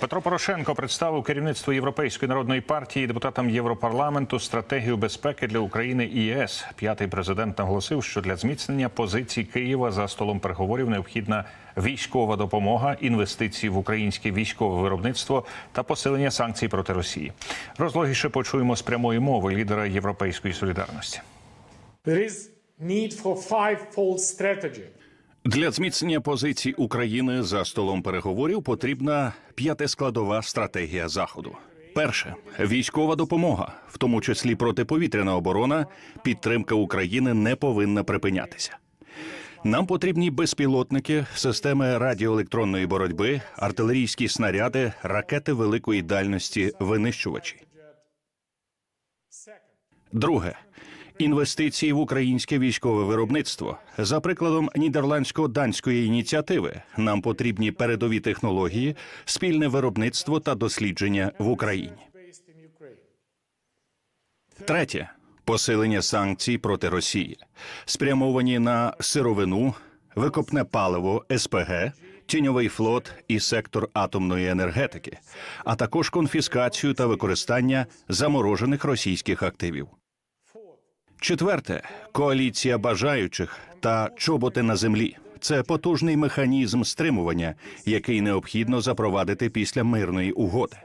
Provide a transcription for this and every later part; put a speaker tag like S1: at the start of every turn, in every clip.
S1: Петро Порошенко представив керівництву Європейської народної партії депутатам Європарламенту стратегію безпеки для України і ЄС. П'ятий президент наголосив, що для зміцнення позицій Києва за столом переговорів необхідна військова допомога, інвестиції в українське військове виробництво та посилення санкцій проти Росії. Розлогіше почуємо з прямої мови лідера Європейської солідарності.
S2: There is need for five-fold strategy.
S3: Для зміцнення позицій України за столом переговорів потрібна п'ятискладова стратегія заходу. Перше військова допомога, в тому числі протиповітряна оборона, підтримка України не повинна припинятися. Нам потрібні безпілотники, системи радіоелектронної боротьби, артилерійські снаряди, ракети великої дальності, винищувачі. Друге інвестиції в українське військове виробництво. За прикладом нідерландсько-данської ініціативи, нам потрібні передові технології, спільне виробництво та дослідження в Україні. Третє посилення санкцій проти Росії, спрямовані на сировину, викопне паливо, СПГ, тіньовий флот і сектор атомної енергетики, а також конфіскацію та використання заморожених російських активів. Четверте коаліція бажаючих та чоботи на землі. Це потужний механізм стримування, який необхідно запровадити після мирної угоди.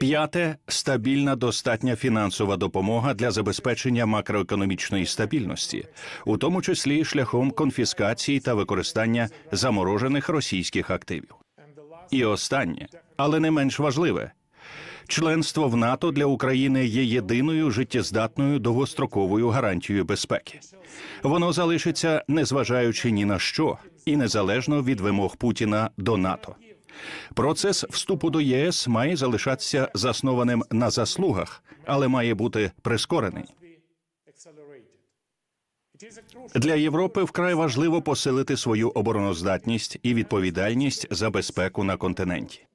S3: П'яте стабільна достатня фінансова допомога для забезпечення макроекономічної стабільності, у тому числі шляхом конфіскації та використання заморожених російських активів. І останнє, але не менш важливе. Членство в НАТО для України є єдиною життєздатною довгостроковою гарантією безпеки. Воно залишиться незважаючи ні на що і незалежно від вимог Путіна до НАТО. Процес вступу до ЄС має залишатися заснованим на заслугах, але має бути прискорений. Для Європи вкрай важливо посилити свою обороноздатність і відповідальність за безпеку на континенті.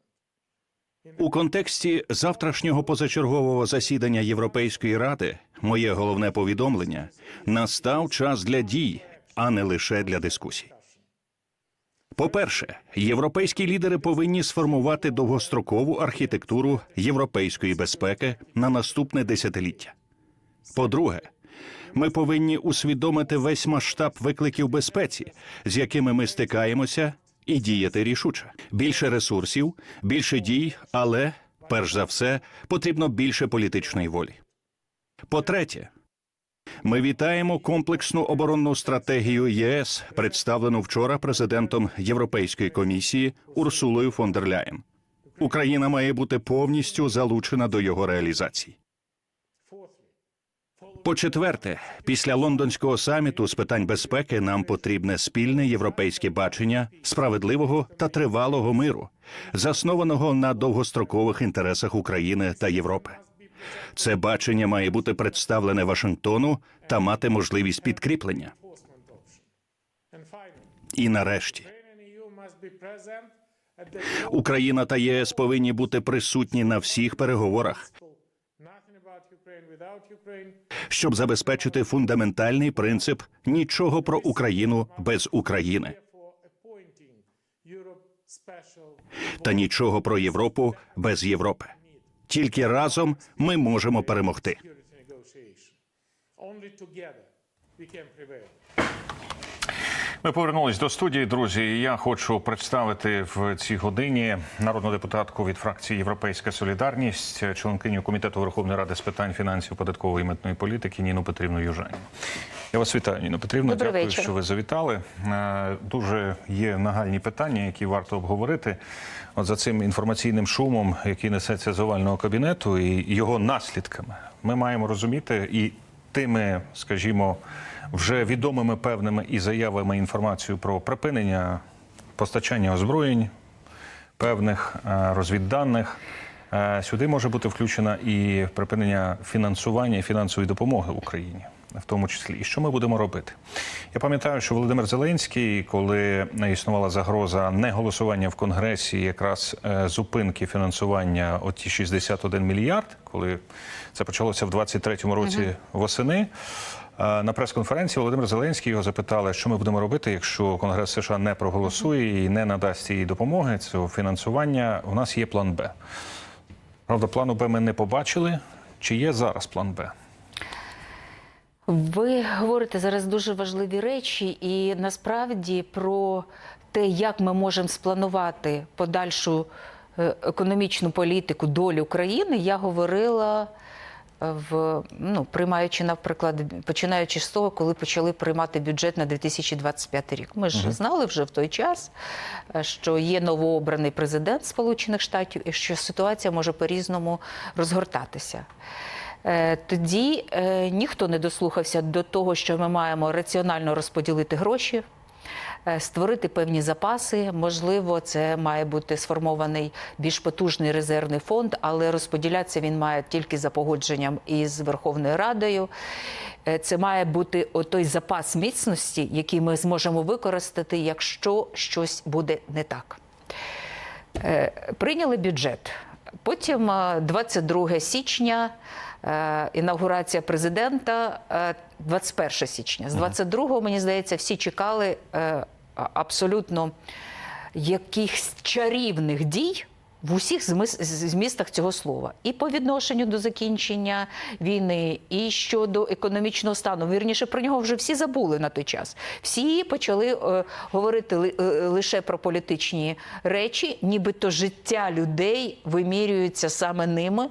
S3: У контексті завтрашнього позачергового засідання Європейської ради моє головне повідомлення настав час для дій, а не лише для дискусій. По-перше, європейські лідери повинні сформувати довгострокову архітектуру європейської безпеки на наступне десятиліття. По-друге, ми повинні усвідомити весь масштаб викликів безпеці, з якими ми стикаємося, і діяти рішуче. Більше ресурсів, більше дій, але перш за все потрібно більше політичної волі. По-третє, ми вітаємо комплексну оборонну стратегію ЄС, представлену вчора президентом Європейської комісії Урсулою фон дер Ляєн. Україна має бути повністю залучена до його реалізації. По-четверте, після лондонського саміту з питань безпеки нам потрібне спільне європейське бачення справедливого та тривалого миру, заснованого на довгострокових інтересах України та Європи. Це бачення має бути представлене Вашингтону та мати можливість підкріплення. І нарешті Україна та ЄС повинні бути присутні на всіх переговорах, щоб забезпечити фундаментальний принцип нічого про Україну без України. Та нічого про Європу без Європи. Тільки разом ми можемо перемогти.
S1: Ми повернулись до студії, друзі. І Я хочу представити в цій годині народну депутатку від фракції Європейська Солідарність, членкиню комітету Верховної Ради з питань фінансів, податкової і митної політики Ніну Петрівну Южаніну. Я вас вітаю, Ніно Петрівна.
S4: Добрий
S1: Дякую,
S4: вечір.
S1: що ви завітали. Е, Дуже є нагальні питання, які варто обговорити. От за цим інформаційним шумом, який несеться з овального кабінету, і його наслідками, ми маємо розуміти і тими, скажімо, вже відомими певними і заявами інформацію про припинення постачання озброєнь, певних е, розвідданих. Е, Сюди може бути включено і припинення фінансування і фінансової допомоги Україні. в тому числі. І що ми будемо робити? Я пам'ятаю, що Володимир Зеленський, коли існувала загроза неголосування в Конгресі, якраз е, зупинки фінансування оті 61 мільярд, коли це почалося в 23-му році восени. На прес-конференції Володимир Зеленський його запитали, що ми будемо робити, якщо Конгрес США не проголосує і не надасть їй допомоги цього фінансування. У нас є план Б. Правда, плану Б ми не побачили. Чи є зараз план Б?
S4: Ви говорите зараз дуже важливі речі, і насправді про те, як ми можемо спланувати подальшу е, економічну політику долю країни, я говорила в ну, приймаючи, наприклад, починаючи з того, коли почали приймати бюджет на 2025 рік. Ми ж знали вже в той час, е, що є новообраний президент Сполучених Штатів і що ситуація може по-різному розгортатися. Е, Тоді е, ніхто не дослухався до того, що ми маємо раціонально розподілити гроші, створити певні запаси. Можливо, це має бути сформований більш потужний резервний фонд, але розподілятися він має тільки за погодженням із Верховною Радою. Е, Це має бути той запас міцності, який ми зможемо використати, якщо щось буде не так. Е, Прийняли бюджет. Потім е, 22 січня, е, інаугурація президента, е, 21 січня. З 22-го, мені здається, всі чекали е, абсолютно якихось чарівних дій. В усіх змістах цього слова, і по відношенню до закінчення війни, і щодо економічного стану. Вірніше про нього вже всі забули на той час. Всі почали е, говорити ли- е, лише про політичні речі, нібито життя людей вимірюється саме ними.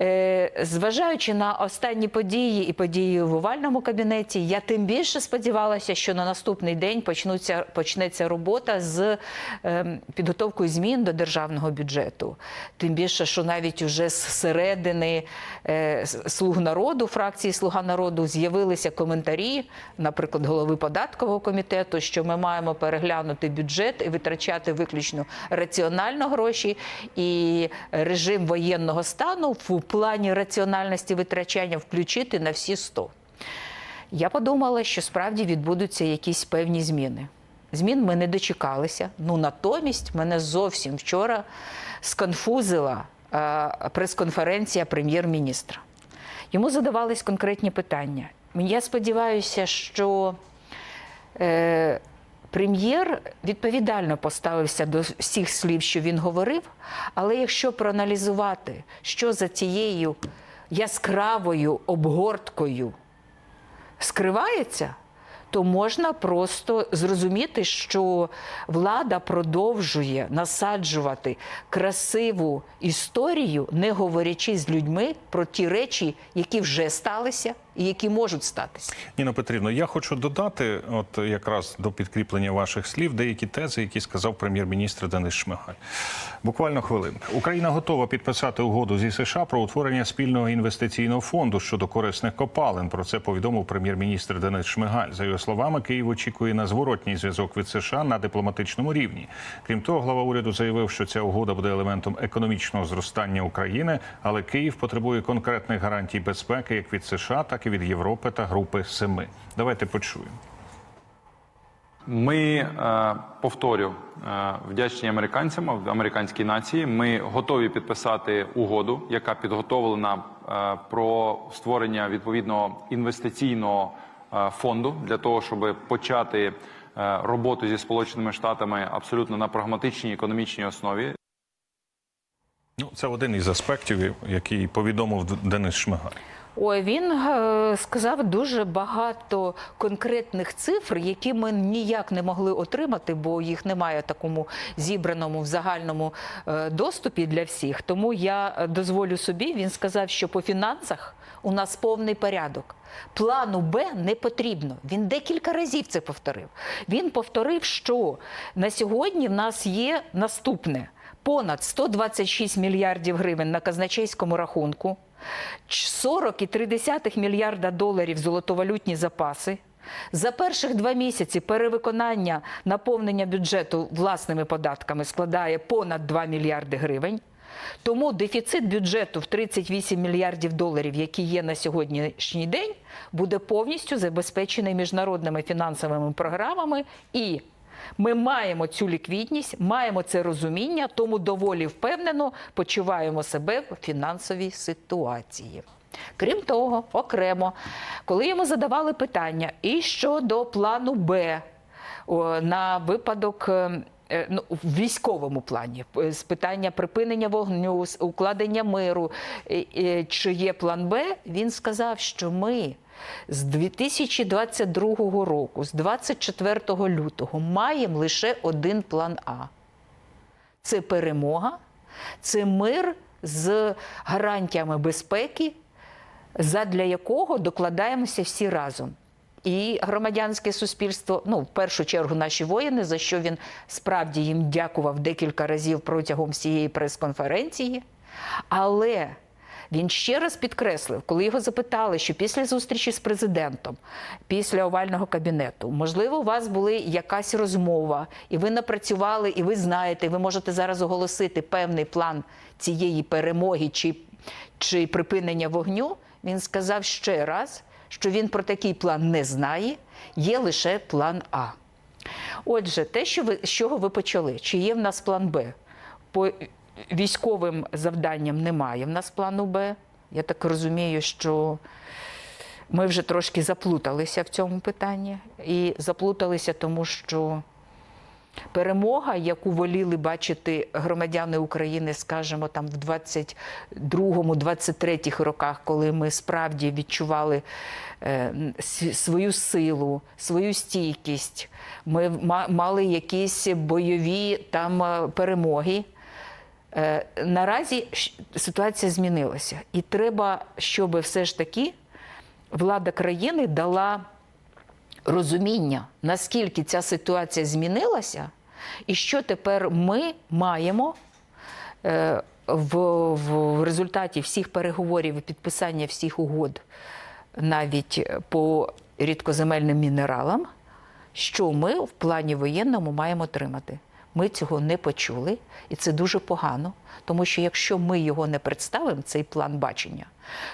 S4: Е, Зважаючи на останні події і події в овальному кабінеті, я тим більше сподівалася, що на наступний день почнуться, почнеться робота з е, підготовкою змін до державного бюджету. Тим більше, що навіть уже з середини е, слуг народу, фракції Слуга народу з'явилися коментарі, наприклад, голови податкового комітету, що ми маємо переглянути бюджет і витрачати виключно раціонально гроші, і режим воєнного стану в плані раціональності витрачання включити на всі 100. Я подумала, що справді відбудуться якісь певні зміни. Змін ми не дочекалися. Ну натомість мене зовсім вчора сконфузила е, прес-конференція прем'єр-міністра. Йому задавались конкретні питання. Я сподіваюся, що е, прем'єр відповідально поставився до всіх слів, що він говорив. Але якщо проаналізувати, що за цією яскравою обгорткою скривається, то можна просто зрозуміти, що влада продовжує насаджувати красиву історію, не говорячи з людьми про ті речі, які вже сталися і які можуть статися.
S1: Ніно Петрівно, я хочу додати, от якраз до підкріплення ваших слів, деякі тези, які сказав прем'єр-міністр Денис Шмигаль. Буквально хвилинка. Україна готова підписати угоду зі США про утворення спільного інвестиційного фонду щодо корисних копалин. Про це повідомив прем'єр-міністр Денис Шмигаль. За його словами, Київ очікує на зворотній зв'язок від США на дипломатичному рівні. Крім того, глава уряду заявив, що ця угода буде елементом економічного зростання України, але Київ потребує конкретних гарантій безпеки як від США, так і від Європи та Групи Семи. Давайте почуємо.
S5: Ми е, повторю е, вдячні американцям, американській нації. Ми готові підписати угоду, яка підготовлена е, про створення відповідного інвестиційного фонду для того, щоб почати роботу зі сполученими штатами абсолютно на прагматичній економічній основі.
S1: Ну, це один із аспектів, який повідомив Денис Шмигаль.
S4: Ой, він е, сказав дуже багато конкретних цифр, які ми ніяк не могли отримати, бо їх немає в такому зібраному в загальному е, доступі для всіх. Тому я е, дозволю собі. Він сказав, що по фінансах у нас повний порядок. Плану Б не потрібно. Він декілька разів це повторив. Він повторив, що на сьогодні в нас є наступне: понад 126 мільярдів гривень на казначейському рахунку. 40,3 мільярда доларів золотовалютні запаси. За перших два місяці перевиконання наповнення бюджету власними податками складає понад 2 мільярди гривень. Тому дефіцит бюджету в 38 мільярдів доларів, який є на сьогоднішній день, буде повністю забезпечений міжнародними фінансовими програмами і ми маємо цю ліквідність, маємо це розуміння, тому доволі впевнено почуваємо себе в фінансовій ситуації. Крім того, окремо, коли йому задавали питання і щодо плану Б на випадок. е, е, Ну, в військовому плані е, з питання припинення вогню, укладення миру, чи є план Б, він сказав, що ми з 2022 року, з 24 лютого, маємо лише один план А. Це перемога, це мир з гарантіями безпеки, задля якого докладаємося всі разом. І громадянське суспільство, ну в першу чергу наші воїни, за що він справді їм дякував декілька разів протягом всієї прес-конференції. Але він ще раз підкреслив, коли його запитали, що після зустрічі з президентом, після овального кабінету, можливо, у вас була якась розмова, і ви напрацювали, і ви знаєте, ви можете зараз оголосити певний план цієї перемоги чи, чи припинення вогню. Він сказав ще раз, що він про такий план не знає, є лише план А. Отже, те, що ви, з чого ви почали, чи є в нас план Б? По військовим завданням немає в нас плану Б. Я так розумію, що ми вже трошки заплуталися в цьому питанні. І заплуталися, тому що перемога, яку воліли бачити громадяни України, скажімо, там в 22-23 роках, коли ми справді відчували е, свою силу, свою стійкість, ми мали якісь бойові там е, перемоги. Е, Наразі ситуація змінилася, і треба, щоб все ж таки влада країни дала розуміння, наскільки ця ситуація змінилася, і що тепер ми маємо е, в, в результаті всіх переговорів і підписання всіх угод, навіть по рідкоземельним мінералам, що ми в плані воєнному маємо отримати. Ми цього не почули, і це дуже погано, тому що якщо ми його не представимо, цей план бачення,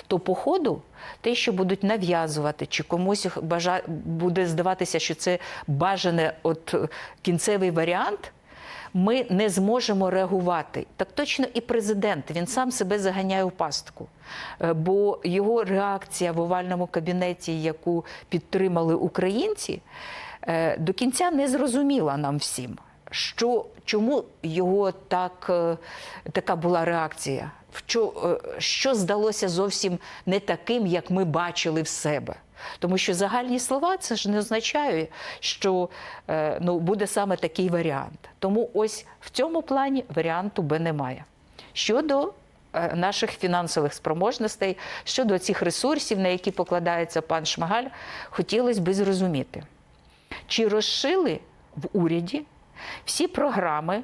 S4: то по ходу те, що будуть нав'язувати, чи комусь бажа... буде здаватися, що це бажане от е, кінцевий варіант, ми не зможемо реагувати. Так точно і президент він сам себе заганяє у пастку. Е, Бо його реакція в овальному кабінеті, яку підтримали українці, е, до кінця не зрозуміла нам всім. Що чому його так, е, така була реакція? Що, е, що здалося зовсім не таким, як ми бачили в себе? Тому що загальні слова це ж не означає, що е, ну, буде саме такий варіант. Тому ось в цьому плані варіанту Б немає. Щодо наших фінансових спроможностей, щодо цих ресурсів, на які покладається пан Шмагаль, хотілося би зрозуміти, чи розшили в уряді всі програми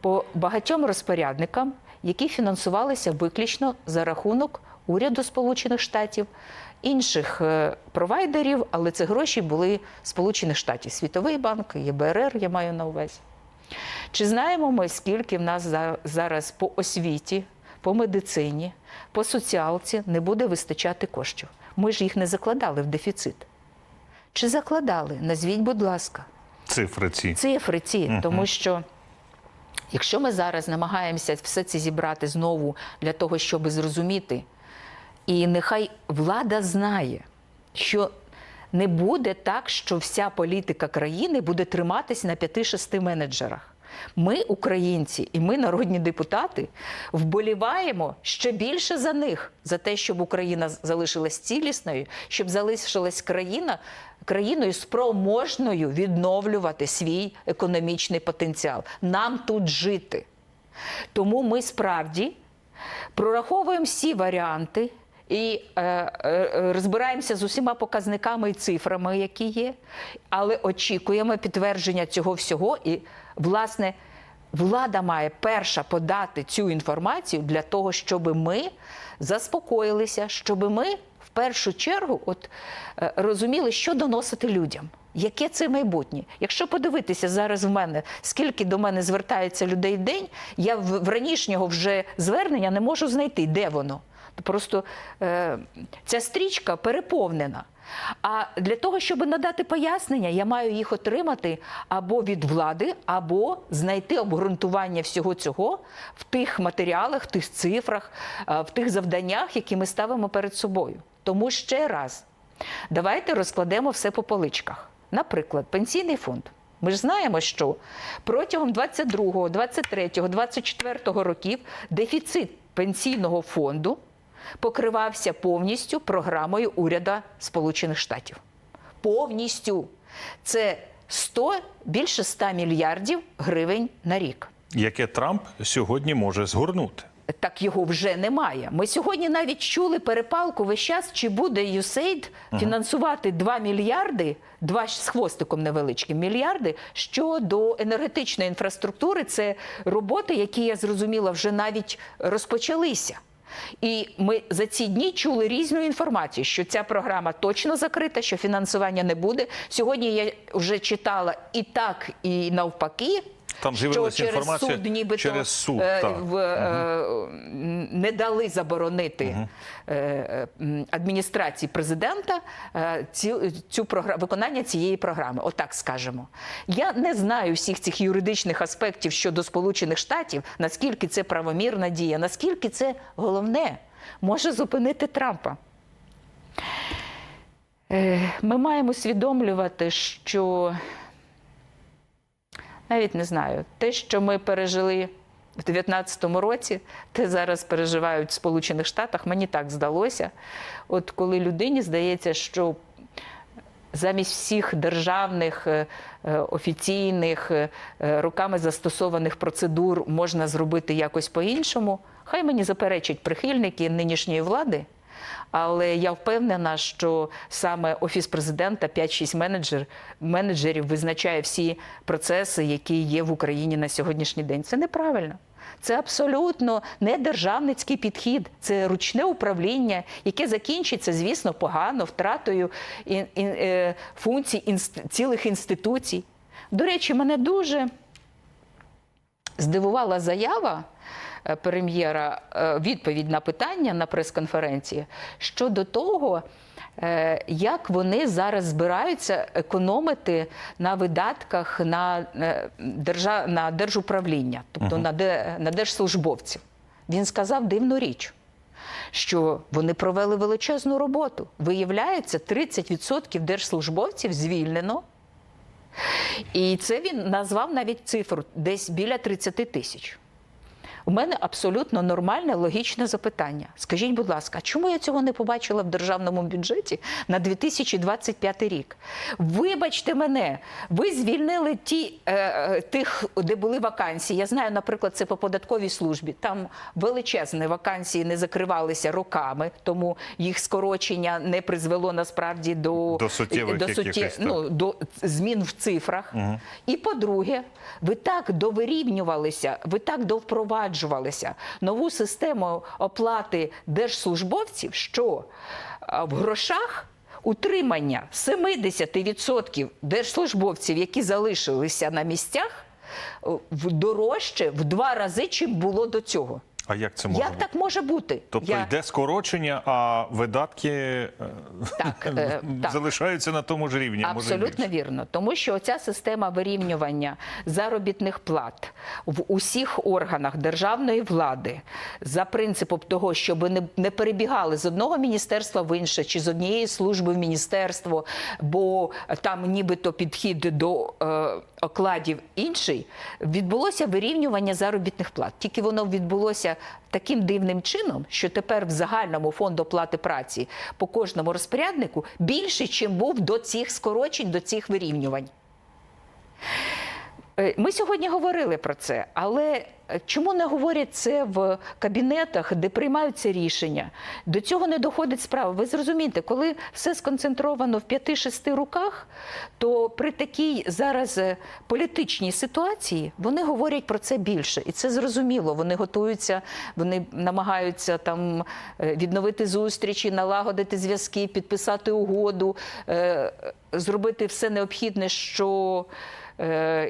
S4: по багатьом розпорядникам, які фінансувалися виключно за рахунок уряду Сполучених Штатів, інших е, провайдерів, але це гроші були Сполучених Штатів, Світовий банк, ЄБРР, я маю на увазі. Чи знаємо ми, скільки в нас зараз по освіті, по медицині, по соціалці не буде вистачати коштів? Ми ж їх не закладали в дефіцит. Чи закладали? Назвіть, будь ласка
S1: Цифри ці.
S4: цифри ці, тому що. Якщо ми зараз намагаємося все це зібрати знову для того, щоб зрозуміти, і нехай влада знає, що не буде так, що вся політика країни буде триматись на 5-6 менеджерах. Ми, українці, і ми, народні депутати, вболіваємо ще більше за них, за те, щоб Україна залишилась цілісною, щоб залишилась країна країною спроможною відновлювати свій економічний потенціал. Нам тут жити. Тому ми справді прораховуємо всі варіанти і е, е, розбираємося з усіма показниками і цифрами, які є, але очікуємо підтвердження цього всього. І, власне, влада має перша подати цю інформацію для того, щоб ми заспокоїлися, щоб ми першу чергу от, е, розуміли, що доносити людям. Яке це майбутнє? Якщо подивитися зараз в мене, скільки до мене звертається людей в день, я в, в ранішнього вже звернення не можу знайти, де воно. Просто е, ця стрічка переповнена. А для того, щоб надати пояснення, я маю їх отримати або від влади, або знайти обґрунтування всього цього в тих матеріалах, в тих цифрах, е, в тих завданнях, які ми ставимо перед собою. Тому ще раз, давайте розкладемо все по поличках. Наприклад, пенсійний фонд. Ми ж знаємо, що протягом 22, 23, 24 років дефіцит пенсійного фонду покривався повністю програмою уряду Сполучених Штатів. Повністю. Це 100, більше 100 мільярдів гривень на рік.
S1: Яке Трамп сьогодні може згорнути.
S4: Так його вже немає. Ми сьогодні навіть чули перепалку весь час, чи буде USAID фінансувати 2 мільярди, 2 з хвостиком невеличким мільярди щодо енергетичної інфраструктури. Це роботи, які я зрозуміла, вже навіть розпочалися. І ми за ці дні чули різну інформацію, що ця програма точно закрита, що фінансування не буде. Сьогодні я вже читала і так, і навпаки.
S1: Там
S4: що через суд, нібито,
S1: через суд,
S4: е,
S1: так.
S4: в, е, не дали заборонити е, адміністрації президента е, цю, цю програ- виконання цієї програми. Отак скажемо. Я не знаю всіх цих юридичних аспектів щодо Сполучених Штатів, наскільки це правомірна дія, наскільки це головне може зупинити Трампа. Ми маємо усвідомлювати, що навіть не знаю, те, що ми пережили в 19-му році, те зараз переживають в Сполучених Штатах, мені так здалося. От коли людині здається, що замість всіх державних, е, е, офіційних, е, руками застосованих процедур можна зробити якось по-іншому. Хай мені заперечать прихильники нинішньої влади. Але я впевнена, що саме офіс президента 5-6 менеджер, менеджерів визначає всі процеси, які є в Україні на сьогоднішній день. Це неправильно. Це абсолютно не державницький підхід, це ручне управління, яке закінчиться, звісно, погано втратою е, функцій цілих інституцій. До речі, мене дуже здивувала заява прем'єра, е, відповідь на питання на прес-конференції щодо того, е, як вони зараз збираються економити на видатках на, е, держа... на держуправління, тобто на, де... на держслужбовців. Він сказав дивну річ. Що вони провели величезну роботу. Виявляється, 30% держслужбовців звільнено. І це він назвав навіть цифру десь біля 30 тисяч. У мене абсолютно нормальне логічне запитання. Скажіть, будь ласка, чому я цього не побачила в державному бюджеті на 2025 рік? Вибачте мене, ви звільнили ті, е, е, тих, де були вакансії. Я знаю, наприклад, це по податковій службі. Там величезні вакансії не закривалися роками, тому їх скорочення не призвело насправді до,
S1: До суттєвих
S4: до, суттє- ну, до змін в цифрах. І по-друге, ви так довирівнювалися, ви так довпроваджувалися нову систему оплати держслужбовців, що в грошах. Утримання 70% держслужбовців, які залишилися на місцях, в- дорожче в два рази, чим було до цього.
S1: А як це може
S4: Як
S1: бути?
S4: так може бути?
S1: Тобто
S4: Я-
S1: йде скорочення, а видатки е,
S4: Так, е, так.
S1: залишаються на тому ж рівні. а може,
S4: Абсолютно вірно, тому що ця система вирівнювання заробітних плат в усіх органах державної влади за принципом того, щоб не, не перебігали з одного міністерства в інше чи з однієї служби в міністерство, бо там нібито підхід до е, окладів інший, відбулося вирівнювання заробітних плат. Тільки воно відбулося таким дивним чином, що тепер в загальному фонду оплати праці по кожному розпоряднику більше, чим був до цих скорочень, до цих вирівнювань. Е, Ми сьогодні говорили про це, але е, чому не говорять це в кабінетах, де приймаються рішення? До цього не доходить справа. Ви зрозумієте, коли все сконцентровано в 5-6 руках, то при такій зараз е, політичній ситуації вони говорять про це більше. І це зрозуміло. Вони готуються, вони намагаються там відновити зустрічі, налагодити зв'язки, підписати угоду, зробити все необхідне, що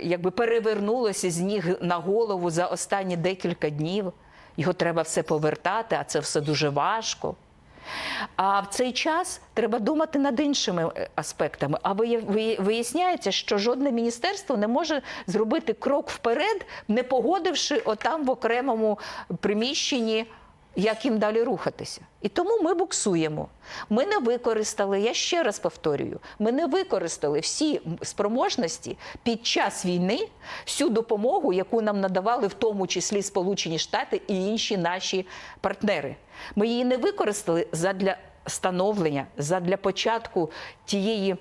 S4: якби перевернулося з ніг на голову за останні декілька днів. Його треба все повертати, а це все дуже важко. А в цей час треба думати над іншими е, аспектами. А вия- вия- виясняється, що жодне міністерство не може зробити крок вперед, не погодивши отам в окремому приміщенні, як їм далі рухатися. І тому ми буксуємо. Ми не використали, я ще раз повторюю, ми не використали всі спроможності під час війни, всю допомогу, яку нам надавали, в тому числі Сполучені Штати і інші наші партнери. Ми її не використали задля становлення, задля початку тієї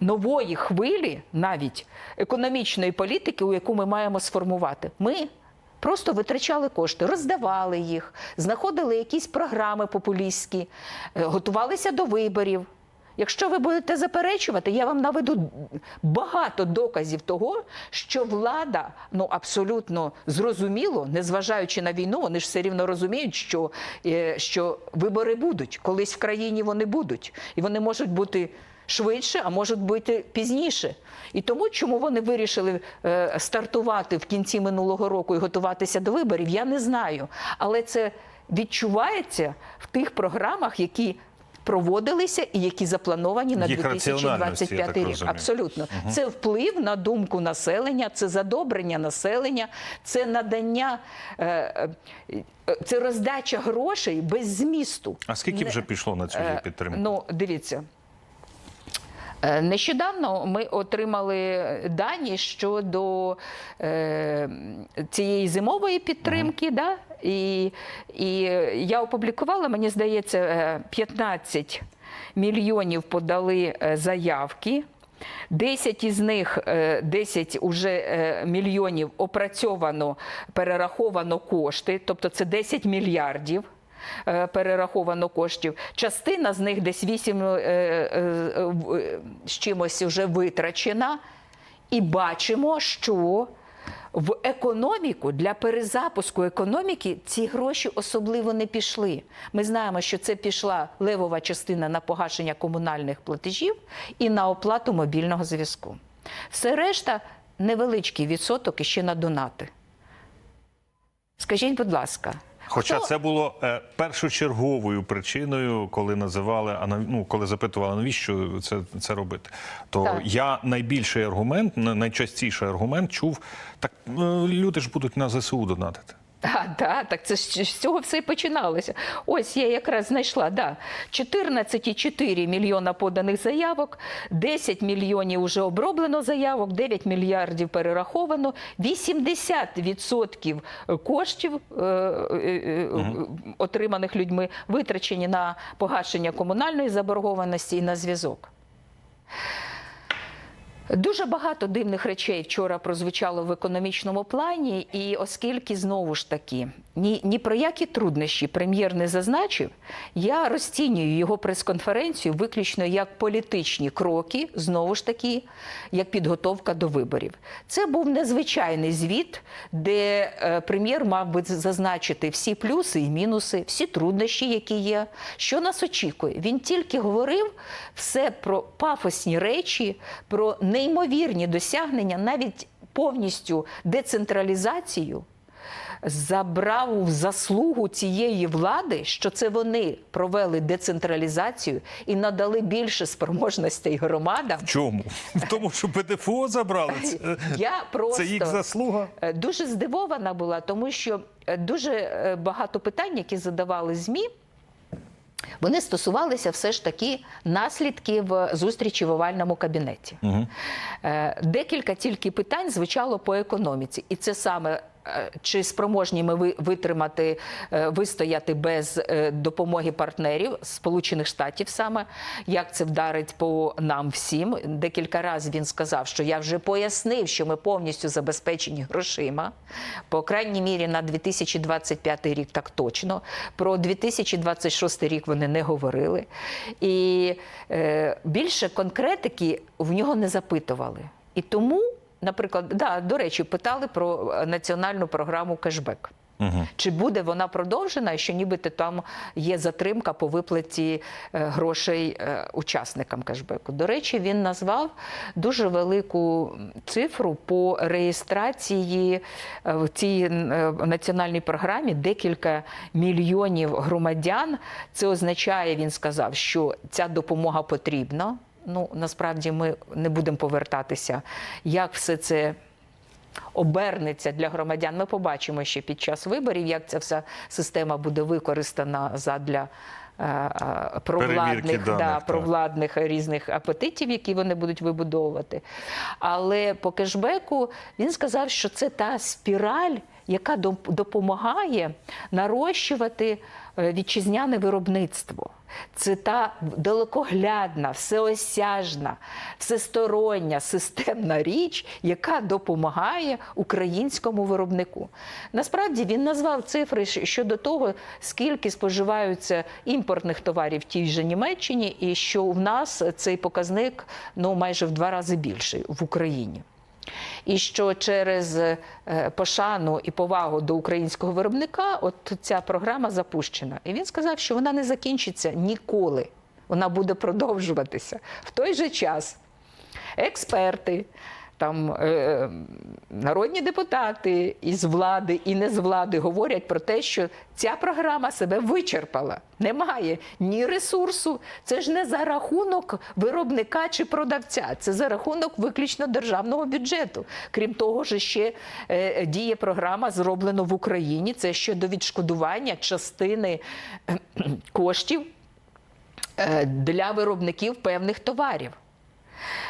S4: нової хвилі, навіть економічної політики, у яку ми маємо сформувати. Ми Просто витрачали кошти, роздавали їх, знаходили якісь програми популістські, е, готувалися до виборів. Якщо ви будете заперечувати, я вам наведу багато доказів того, що влада ну абсолютно зрозуміло, незважаючи на війну, вони ж все рівно розуміють, що, е, що вибори будуть, колись в країні вони будуть, і вони можуть бути швидше, а можуть бути пізніше. І тому, чому вони вирішили е, стартувати в кінці минулого року і готуватися до виборів, я не знаю. Але це відчувається в тих програмах, які проводилися і які заплановані на
S1: Їх раціональності, я
S4: 2025 рік. Абсолютно, це вплив на думку населення, це задобрення населення, це надання, е, е, це роздача грошей без змісту.
S1: А скільки вже пішло на цю
S4: Е,
S1: підтримку?
S4: Ну, дивіться. Е, Нещодавно ми отримали дані щодо е, цієї зимової підтримки. Да? І, і я опублікувала, мені здається, е, 15 мільйонів подали е, заявки. 10 із них, е, 10 уже е, мільйонів опрацьовано, перераховано кошти, тобто це 10 мільярдів е, перераховано коштів. Частина з них десь 8 е, е, е, з чимось вже витрачена. І бачимо, що в економіку для перезапуску економіки ці гроші особливо не пішли. Ми знаємо, що це пішла левова частина на погашення комунальних платежів і на оплату мобільного зв'язку. Все решта невеличкий відсоток іще на донати. Скажіть, будь ласка,
S1: Хоча це було е, першочерговою причиною, коли називали, ну, коли запитували, навіщо це, це робити. То
S4: Так.
S1: я найбільший аргумент, найчастіший аргумент чув: так е, люди ж будуть на ЗСУ донатити.
S4: Так, так, так це ж з цього все і починалося. Ось я якраз знайшла. Да. 14,4 мільйона поданих заявок, 10 мільйонів вже оброблено заявок, 9 мільярдів перераховано, 80% коштів е, е, е, отриманих людьми витрачені на погашення комунальної заборгованості і на зв'язок. Дуже багато дивних речей вчора прозвучало в економічному плані, і оскільки знову ж таки ні, ні про які труднощі прем'єр не зазначив, я розцінюю його прес-конференцію виключно як політичні кроки, знову ж таки, як підготовка до виборів. Це був незвичайний звіт, де е, прем'єр мав би зазначити всі плюси і мінуси, всі труднощі, які є. Що нас очікує? Він тільки говорив все про пафосні речі, про неймовірні досягнення, навіть повністю децентралізацію. Забрав в заслугу цієї влади, що це вони провели децентралізацію і надали більше спроможностей громадам.
S1: В чому? В тому, що ПДФО забрали? Це,
S4: Я просто
S1: це їх заслуга.
S4: Е, Дуже здивована була, тому що е, дуже е, багато питань, які задавали ЗМІ, вони стосувалися все ж таки наслідків зустрічі в овальному кабінеті. Угу. Декілька тільки питань звучало по економіці, і це саме е, чи спроможні ми витримати, е, вистояти без е, допомоги партнерів Сполучених Штатів саме, як це вдарить по нам всім. Декілька разів він сказав, що я вже пояснив, що ми повністю забезпечені грошима. По крайній мірі на 2025 рік так точно. Про 2026 рік вони не говорили. І е, більше конкретики в нього не запитували. І тому, наприклад, да, до речі, питали про е, національну програму кешбек. Чи буде вона продовжена, і що нібито там є затримка по виплаті е, грошей е, учасникам кешбеку? До речі, він назвав дуже велику цифру по реєстрації в цій національній програмі декілька мільйонів громадян. Це означає, він сказав, що ця допомога потрібна. Ну насправді ми не будемо повертатися, як все це обернеться для громадян. Ми побачимо ще під час виборів, як ця вся система буде використана задля. е, е, Провладних,
S1: даних,
S4: да, провладних різних апетитів, які вони будуть вибудовувати. Але по кешбеку він сказав, що це та спіраль, яка доп- допомагає нарощувати е, вітчизняне виробництво. Це та далекоглядна, всеосяжна, всестороння системна річ, яка допомагає українському виробнику. Насправді він назвав цифри щодо того, скільки споживаються імпортних товарів в тій же Німеччині, і що в нас цей показник ну майже в два рази більший в Україні. І що через е, пошану і повагу до українського виробника, от ця програма запущена. І він сказав, що вона не закінчиться ніколи. Вона буде продовжуватися. В той же час експерти, там, е, народні депутати із влади і не з влади говорять про те, що ця програма себе вичерпала. Немає ні ресурсу. Це ж не за рахунок виробника чи продавця, це за рахунок виключно державного бюджету. Крім того, ж ще е, діє програма зроблено в Україні. Це щодо відшкодування частини е, коштів е, для виробників певних товарів.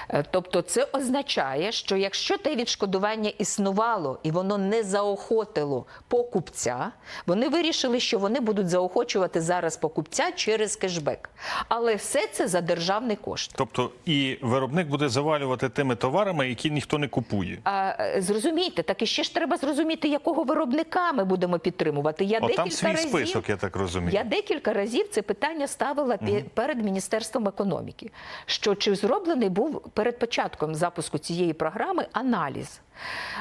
S4: Е, Тобто це означає, що якщо те відшкодування існувало і воно не заохотило покупця, вони вирішили, що вони будуть заохочувати зараз покупця через кешбек. Але все це за державний кошт.
S1: Тобто і виробник буде завалювати тими товарами, які ніхто не купує.
S4: А е, зрозумійте, так і ще ж треба зрозуміти, якого виробника ми будемо підтримувати. Я
S1: О, там свій
S4: разів,
S1: список, я так розумію.
S4: Я декілька разів це питання ставила пі- перед міністерством економіки. Що чи зроблений був перед початком запуску цієї програми аналіз?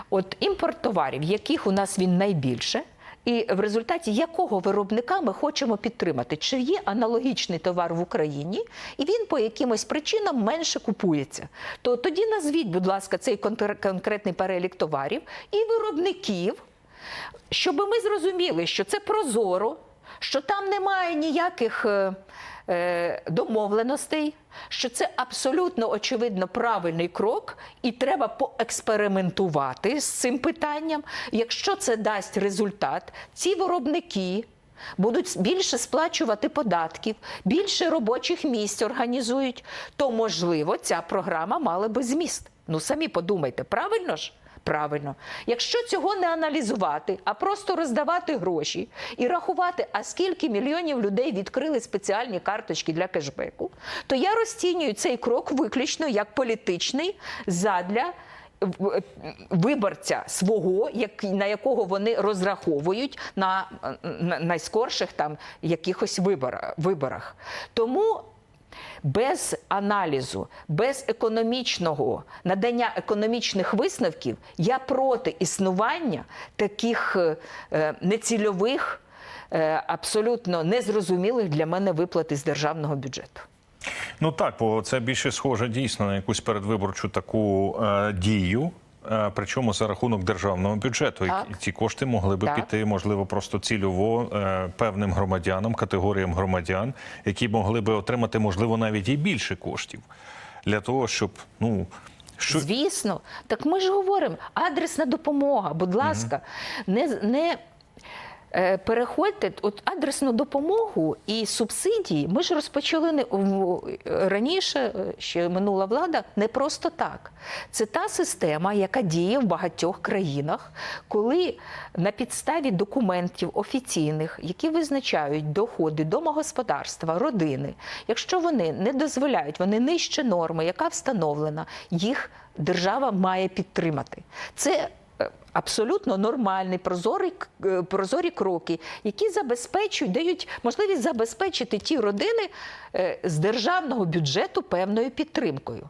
S4: От імпорт товарів, яких у нас він найбільше. І в результаті якого виробника ми хочемо підтримати? Чи є аналогічний товар в Україні, і він по якимось причинам менше купується? То тоді назвіть, будь ласка, цей конкретний перелік товарів і виробників, щоб ми зрозуміли, що це прозоро, що там немає ніяких е, домовленостей, що це абсолютно очевидно правильний крок, і треба поекспериментувати з цим питанням. Якщо це дасть результат, ці виробники. Будуть більше сплачувати податків, більше робочих місць організують, то можливо ця програма мала би зміст. Ну самі подумайте, правильно ж? Правильно, якщо цього не аналізувати, а просто роздавати гроші і рахувати, а скільки мільйонів людей відкрили спеціальні карточки для кешбеку, то я розцінюю цей крок виключно як політичний задля виборця свого, як, на якого вони розраховують на, на найскорших там якихось вибора- виборах. Тому без аналізу, без економічного надання економічних висновків я проти існування таких е, е, нецільових, е, абсолютно незрозумілих для мене виплат із державного бюджету.
S1: Ну так, бо це більше схоже дійсно на якусь передвиборчу таку е, дію. Е, Причому за рахунок державного бюджету
S4: Так.
S1: І ці кошти могли би
S4: Так.
S1: піти, можливо, просто цільово е, певним громадянам, категоріям громадян, які могли би отримати, можливо, навіть і більше коштів для того, щоб ну що
S4: Звісно, так ми ж говоримо, адресна допомога, будь ласка, не, не Е, Переходьте, от адресну допомогу і субсидії ми ж розпочали не раніше, е, ще минула влада, не просто так. Це та система, яка діє в багатьох країнах, коли на підставі документів офіційних, які визначають доходи домогосподарства, родини, якщо вони не дозволяють, вони нижче норми, яка встановлена, їх держава має підтримати. Це е, абсолютно нормальний прозорі е, прозорі кроки, які забезпечують, дають можливість забезпечити ті родини е, з державного бюджету певною підтримкою.